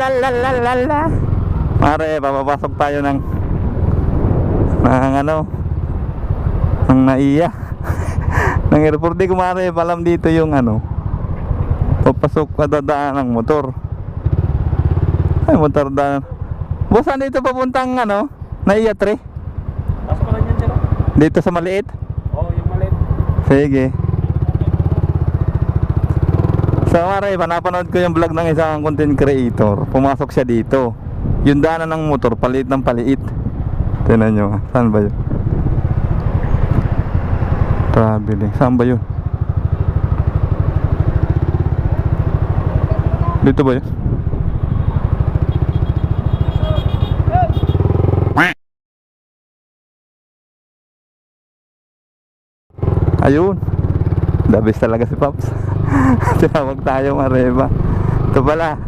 Lalalalalalala. Mare, papapasok tayo ng ng ano ng naiya. Ng airport. Di ko mare palam dito yung ano papasok kadadaan ng motor. Ay motor daan boss saan dito papuntang ano naiya 3 Pasok ka lang yan, sir. dito sa maliit? Oo, yung maliit. sige So mare, panapanood ko yung vlog ng isang content creator. Pumasok siya dito. Yung daanan ng motor, paliit ng paliit. Tingnan nyo, saan ba yun? Traveling, saan ba yun? Dito ba yun? Ayun. Best talaga si Pops. Tinawag tayo Mareva. Ito pala.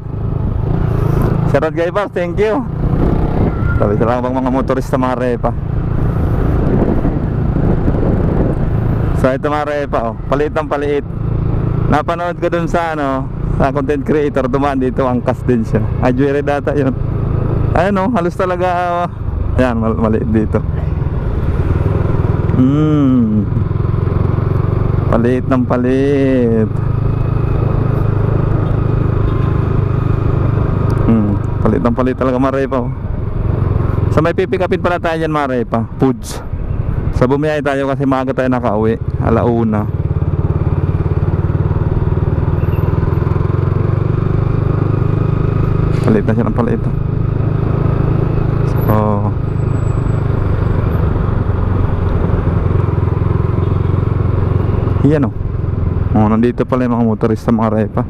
Shoutout kay Pops, thank you. Sabi talaga bang mga motorista mga repa. So ito mga repa oh, paliit ng paliit. Napanood ko dun sa ano, sa content creator dumaan dito angkas din siya. Ay jewelry data yun. Ayun oh, halos talaga ah, Ayan, mal maliit dito. Hmm. Paliit ng paliit. Hmm, palit ng palit talaga marepa. Oh. Sa may pipikapin pala tayo dyan marepa, Puds. Sa bumiyay tayo kasi maaga tayo nakauwi, alauna. Palit na siya ng palit. So, yan oh. Oh, nandito pala yung mga motorista mga repa.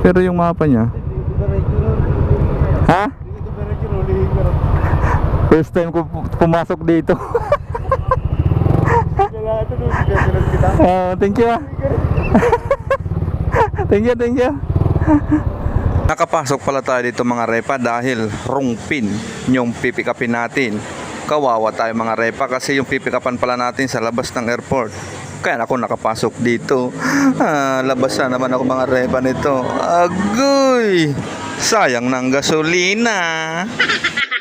Pero yung mapa niya, ha? First time ko pu- pumasok dito. Ah, thank you ah. thank you, thank you. Nakapasok pala tayo dito mga repa dahil wrong pin yung pipikapin natin. Kawawa tayo mga repa kasi yung pipikapan pala natin sa labas ng airport. Kaya ako nakapasok dito. Ah, labas na naman ako mga repa nito. Agoy! Sayang ng gasolina.